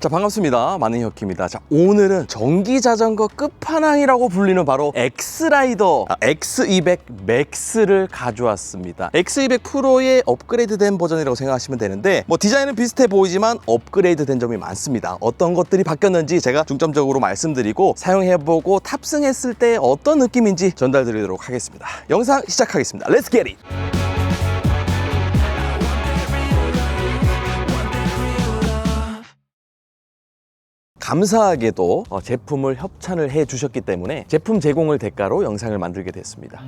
자 반갑습니다. 마능혁입니다. 자 오늘은 전기 자전거 끝판왕이라고 불리는 바로 엑스라이더 아, X200 맥스를 가져왔습니다. X200 프로의 업그레이드된 버전이라고 생각하시면 되는데 뭐 디자인은 비슷해 보이지만 업그레이드된 점이 많습니다. 어떤 것들이 바뀌었는지 제가 중점적으로 말씀드리고 사용해보고 탑승했을 때 어떤 느낌인지 전달드리도록 하겠습니다. 영상 시작하겠습니다. 렛츠 겟 잇! 감사하게도 어, 제품을 협찬을 해 주셨기 때문에 제품 제공을 대가로 영상을 만들게 됐습니다.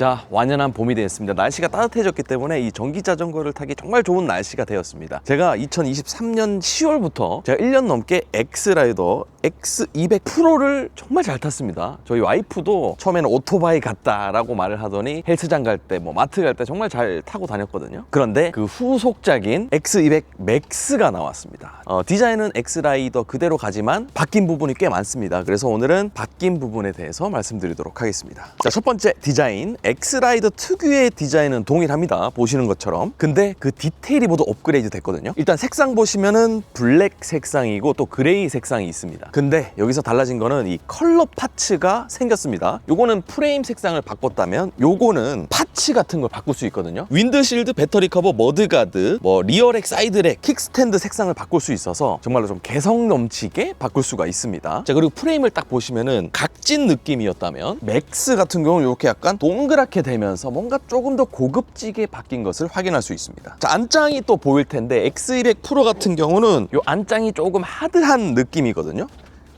자, 완연한 봄이 되었습니다. 날씨가 따뜻해졌기 때문에 이 전기 자전거를 타기 정말 좋은 날씨가 되었습니다. 제가 2023년 10월부터 제가 1년 넘게 엑스라이더 X200 프로를 정말 잘 탔습니다. 저희 와이프도 처음에는 오토바이 같다라고 말을 하더니 헬스장 갈 때, 뭐 마트 갈 때 정말 잘 타고 다녔거든요. 그런데 그 후속작인 X200 맥스가 나왔습니다. 어, 디자인은 엑스라이더 그대로 가지만 바뀐 부분이 꽤 많습니다. 그래서 오늘은 바뀐 부분에 대해서 말씀드리도록 하겠습니다. 자, 첫 번째 디자인. 엑스라이더 특유의 디자인은 동일합니다. 보시는 것처럼. 근데 그 디테일이 모두 업그레이드 됐거든요. 일단 색상 보시면은 블랙 색상이고 또 그레이 색상이 있습니다. 근데 여기서 달라진 거는 이 컬러 파츠가 생겼습니다. 요거는 프레임 색상을 바꿨다면 요거는 파츠 같은 걸 바꿀 수 있거든요. 윈드실드, 배터리 커버, 머드가드, 뭐 리어렉, 사이드렉, 킥스탠드 색상을 바꿀 수 있어서 정말로 좀 개성 넘치게 바꿀 수가 있습니다. 자 그리고 프레임을 딱 보시면은 각진 느낌이었다면 맥스 같은 경우는 이렇게 약간 동그랗 게 되면서 뭔가 조금 더 고급지게 바뀐 것을 확인할 수 있습니다. 자 안장이 또 보일 텐데 X200 프로 같은 경우는 이 안장이 조금 하드한 느낌이거든요.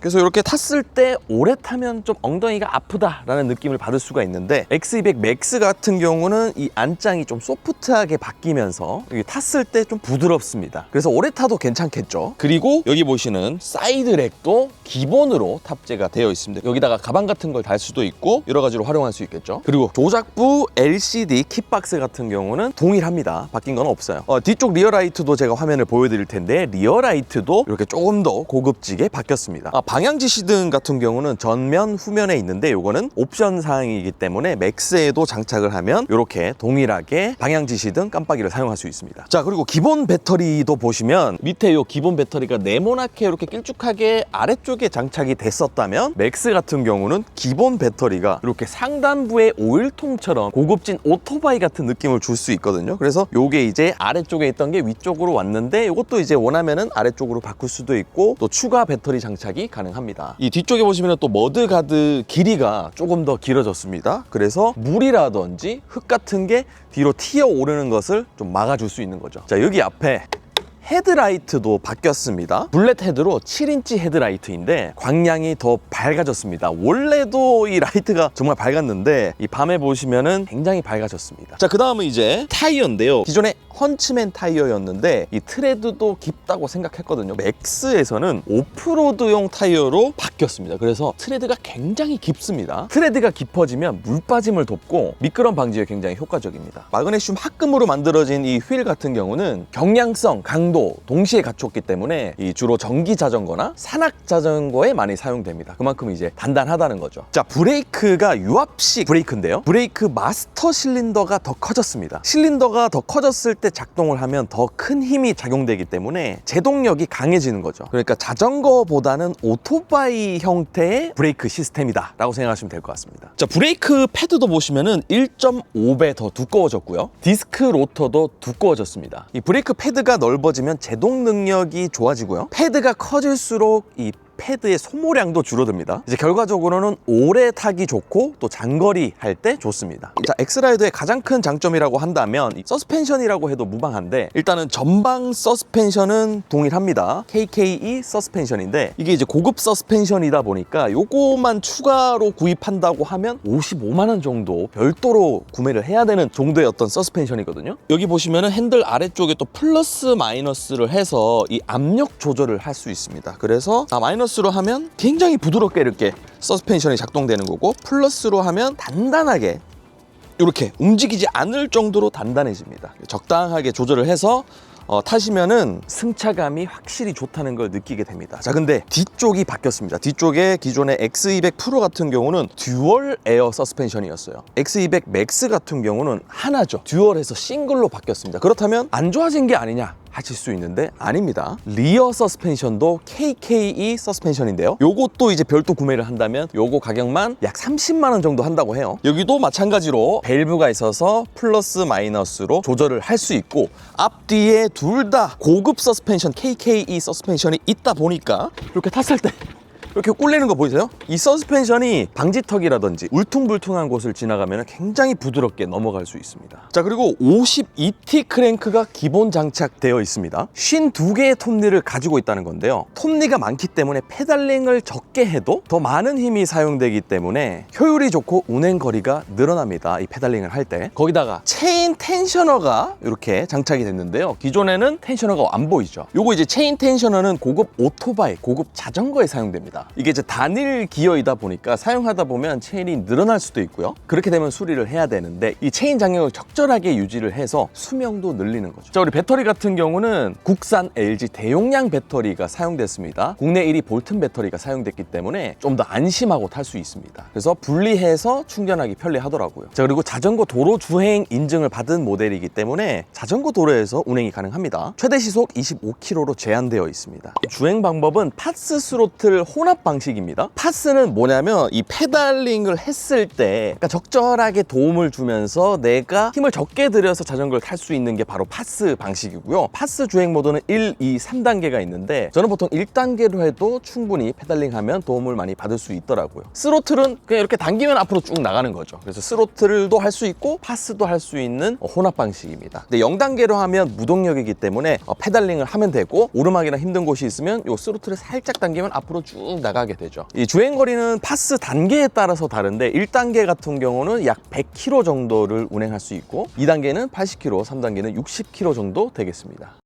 그래서 이렇게 탔을 때 오래 타면 좀 엉덩이가 아프다라는 느낌을 받을 수가 있는데 X200 맥스 같은 경우는 이 안장이 좀 소프트하게 바뀌면서 여기 탔을 때 좀 부드럽습니다. 그래서 오래 타도 괜찮겠죠. 그리고 여기 보시는 사이드 렉도 기본으로 탑재가 되어 있습니다. 여기다가 가방 같은 걸 달 수도 있고 여러 가지로 활용할 수 있겠죠. 그리고 조작부 LCD kit박스 같은 경우는 동일합니다. 바뀐 건 없어요. 어, 뒤쪽 리어라이트도 제가 화면을 보여드릴 텐데 리어라이트도 이렇게 조금 더 고급지게 바뀌었습니다. 아, 방향 지시등 같은 경우는 전면 후면에 있는데 이거는 옵션 사항이기 때문에 맥스에도 장착을 하면 이렇게 동일하게 방향 지시등 깜빡이를 사용할 수 있습니다. 자 그리고 기본 배터리도 보시면 밑에 이 기본 배터리가 네모나게 이렇게 길쭉하게 아래쪽에 장착이 됐었다면 맥스 같은 경우는 기본 배터리가 이렇게 상단부의 오일통처럼 고급진 오토바이 같은 느낌을 줄 수 있거든요. 그래서 요게 이제 아래쪽에 있던 게 위쪽으로 왔는데 이것도 이제 원하면은 아래쪽으로 바꿀 수도 있고 또 추가 배터리 장착이 가능 합니다. 이 뒤쪽에 보시면 또 머드 가드 길이가 조금 더 길어졌습니다. 그래서 물이라든지 흙 같은 게 뒤로 튀어 오르는 것을 좀 막아줄 수 있는 거죠. 자 여기 앞에 헤드라이트도 바뀌었습니다. 블랙 헤드로 7인치 헤드라이트인데 광량이 더 밝아졌습니다. 원래도 이 라이트가 정말 밝았는데 이 밤에 보시면은 굉장히 밝아졌습니다. 자, 그 다음은 이제 타이어인데요. 기존에 펀치맨 타이어였는데 이 트레드도 깊다고 생각했거든요. 맥스에서는 오프로드용 타이어로 바뀌었습니다. 그래서 트레드가 굉장히 깊습니다. 트레드가 깊어지면 물 빠짐을 돕고 미끄럼 방지에 굉장히 효과적입니다. 마그네슘 합금으로 만들어진 이 휠 같은 경우는 경량성, 강도 동시에 갖췄기 때문에 이 주로 전기 자전거나 산악 자전거에 많이 사용됩니다. 그만큼 이제 단단하다는 거죠. 자, 브레이크가 유압식 브레이크인데요. 브레이크 마스터 실린더가 더 커졌습니다. 실린더가 더 커졌을 때 작동을 하면 더 큰 힘이 작용되기 때문에 제동력이 강해지는 거죠. 그러니까 자전거보다는 오토바이 형태의 브레이크 시스템이다 라고 생각하시면 될 것 같습니다. 자, 브레이크 패드도 보시면은 1.5배 더 두꺼워졌고요. 디스크 로터도 두꺼워졌습니다. 이 브레이크 패드가 넓어지면 제동 능력이 좋아지고요. 패드가 커질수록 이 패드의 소모량도 줄어듭니다. 이제 결과적으로는 오래 타기 좋고 또 장거리 할 때 좋습니다. 자, 엑스라이더의 가장 큰 장점이라고 한다면 이 서스펜션이라고 해도 무방한데 일단은 전방 서스펜션은 동일합니다. KKE 서스펜션인데 이게 이제 고급 서스펜션이다 보니까 요거만 추가로 구입한다고 하면 55만 원 정도 별도로 구매를 해야 되는 정도의 어떤 서스펜션이거든요. 여기 보시면은 핸들 아래쪽에 또 플러스 마이너스를 해서 이 압력 조절을 할 수 있습니다. 그래서 아, 마이너스 로 하면 굉장히 부드럽게 이렇게 서스펜션이 작동되는 거고 플러스로 하면 단단하게 이렇게 움직이지 않을 정도로 단단해집니다. 적당하게 조절을 해서 어, 타시면은 승차감이 확실히 좋다는 걸 느끼게 됩니다. 자, 근데 뒤쪽이 바뀌었습니다. 뒤쪽에 기존의 X200 프로 같은 경우는 듀얼 에어 서스펜션이었어요. X200 맥스 같은 경우는 하나죠. 듀얼에서 싱글로 바뀌었습니다. 그렇다면 안 좋아진 게 아니냐? 하실 수 있는데 아닙니다. 리어 서스펜션도 KKE 서스펜션인데요. 요것도 이제 별도 구매를 한다면 요거 가격만 약 30만 원 정도 한다고 해요. 여기도 마찬가지로 밸브가 있어서 플러스 마이너스로 조절을 할 수 있고 앞뒤에 둘 다 고급 서스펜션 KKE 서스펜션이 있다 보니까 이렇게 탔을 때 이렇게 꿀리는 거 보이세요? 이 서스펜션이 방지턱이라든지 울퉁불퉁한 곳을 지나가면 굉장히 부드럽게 넘어갈 수 있습니다. 자 그리고 52T 크랭크가 기본 장착되어 있습니다. 52개의 톱니를 가지고 있다는 건데요. 톱니가 많기 때문에 페달링을 적게 해도 더 많은 힘이 사용되기 때문에 효율이 좋고 운행 거리가 늘어납니다. 이 페달링을 할 때. 거기다가 체인 텐셔너가 이렇게 장착이 됐는데요. 기존에는 텐셔너가 안 보이죠. 요거 이제 체인 텐셔너는 고급 오토바이, 고급 자전거에 사용됩니다. 이게 이제 단일 기어이다 보니까 사용하다 보면 체인이 늘어날 수도 있고요. 그렇게 되면 수리를 해야 되는데 이 체인 장력을 적절하게 유지를 해서 수명도 늘리는 거죠. 자, 우리 배터리 같은 경우는 국산 LG 대용량 배터리가 사용됐습니다. 국내 1위 볼튼 배터리가 사용됐기 때문에 좀 더 안심하고 탈 수 있습니다. 그래서 분리해서 충전하기 편리하더라고요. 자, 그리고 자전거 도로 주행 인증을 받은 모델이기 때문에 자전거 도로에서 운행이 가능합니다. 최대 시속 25km로 제한되어 있습니다. 주행 방법은 파스 스로틀 혼합 방식입니다. 파스는 뭐냐면 이 페달링을 했을 때 약간 적절하게 도움을 주면서 내가 힘을 적게 들여서 자전거를 탈 수 있는 게 바로 파스 방식이고요. 파스 주행 모드는 1, 2, 3단계가 있는데 저는 보통 1단계로 해도 충분히 페달링하면 도움을 많이 받을 수 있더라고요. 스로틀은 그냥 이렇게 당기면 앞으로 쭉 나가는 거죠. 그래서 스로틀도 할 수 있고 파스도 할 수 있는 어, 혼합 방식입니다. 근데 0단계로 하면 무동력이기 때문에 어, 페달링을 하면 되고 오르막이나 힘든 곳이 있으면 이 스로틀을 살짝 당기면 앞으로 쭉 나가게 되죠. 이 주행 거리는 파스 단계에 따라서 다른데 1단계 같은 경우는 약 100km 정도를 운행할 수 있고 2단계는 80km, 3단계는 60km 정도 되겠습니다.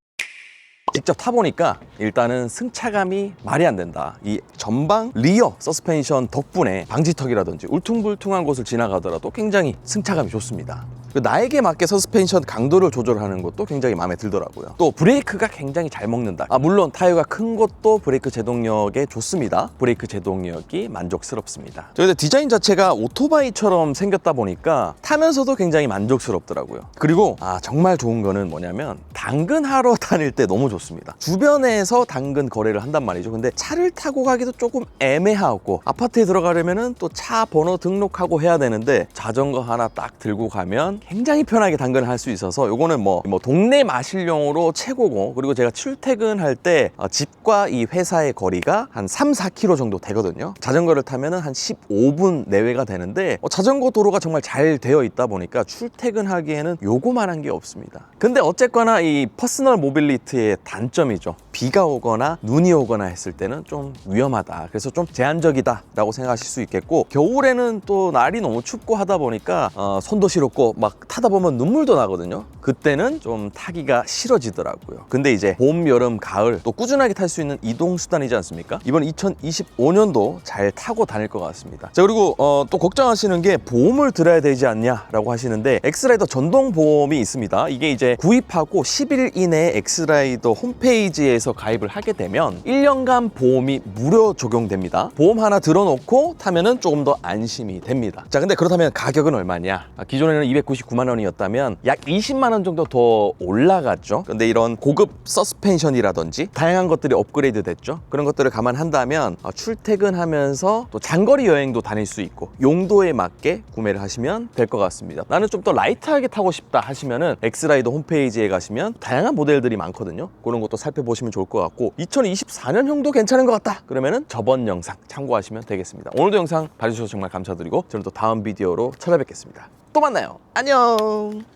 직접 타보니까 일단은 승차감이 말이 안 된다. 이 전방 리어 서스펜션 덕분에 방지턱이라든지 울퉁불퉁한 곳을 지나가더라도 굉장히 승차감이 좋습니다. 그 나에게 맞게 서스펜션 강도를 조절하는 것도 굉장히 마음에 들더라고요. 또 브레이크가 굉장히 잘 먹는다. 아, 물론 타이어가 큰 것도 브레이크 제동력에 좋습니다. 브레이크 제동력이 만족스럽습니다. 저희 디자인 자체가 오토바이처럼 생겼다 보니까 타면서도 굉장히 만족스럽더라고요. 그리고 아 정말 좋은 거는 뭐냐면 당근하러 다닐 때 너무 좋습니다. 주변에서 당근 거래를 한단 말이죠. 근데 차를 타고 가기도 조금 애매하고 아파트에 들어가려면은 또차 번호 등록하고 해야 되는데 자전거 하나 딱 들고 가면 굉장히 편하게 당근을 할 수 있어서 요거는 뭐, 뭐 동네 마실용으로 최고고 그리고 제가 출퇴근할 때 어, 집과 이 회사의 거리가 한 3, 4km 정도 되거든요. 자전거를 타면 은 한 15분 내외가 되는데 어, 자전거 도로가 정말 잘 되어 있다 보니까 출퇴근하기에는 요거만한 게 없습니다. 근데 어쨌거나 이 퍼스널 모빌리티의 단점이죠. 비가 오거나 눈이 오거나 했을 때는 좀 위험하다. 그래서 좀 제한적이다 라고 생각하실 수 있겠고 겨울에는 또 날이 너무 춥고 하다 보니까 어, 손도 시렵고 막 타다 보면 눈물도 나거든요. 그때는 좀 타기가 싫어지더라고요. 근데 이제 봄, 여름, 가을 또 꾸준하게 탈 수 있는 이동 수단이지 않습니까? 이번 2025년도 잘 타고 다닐 것 같습니다. 자 그리고 어, 또 걱정하시는 게 보험을 들어야 되지 않냐라고 하시는데 엑스라이더 전동 보험이 있습니다. 이게 이제 구입하고 10일 이내에 엑스라이더 홈페이지에서 가입을 하게 되면 1년간 보험이 무료 적용됩니다. 보험 하나 들어놓고 타면은 조금 더 안심이 됩니다. 자 근데 그렇다면 가격은 얼마냐? 아, 기존에는 299만 원이었다면 약 20만 원 정도 더 올라갔죠. 근데 이런 고급 서스펜션이라든지 다양한 것들이 업그레이드 됐죠. 그런 것들을 감안한다면 어, 출퇴근하면서 또 장거리 여행도 다닐 수 있고 용도에 맞게 구매를 하시면 될 것 같습니다. 나는 좀 더 라이트하게 타고 싶다 하시면은 엑스라이더 홈페이지에 가시면 다양한 모델들이 많거든요. 그런 것도 살펴보시면 좋을 것 같고 2024년형도 괜찮은 것 같다. 그러면은 저번 영상 참고하시면 되겠습니다. 오늘도 영상 봐주셔서 정말 감사드리고 저는 또 다음 비디오로 찾아뵙겠습니다. 또 만나요. 안녕.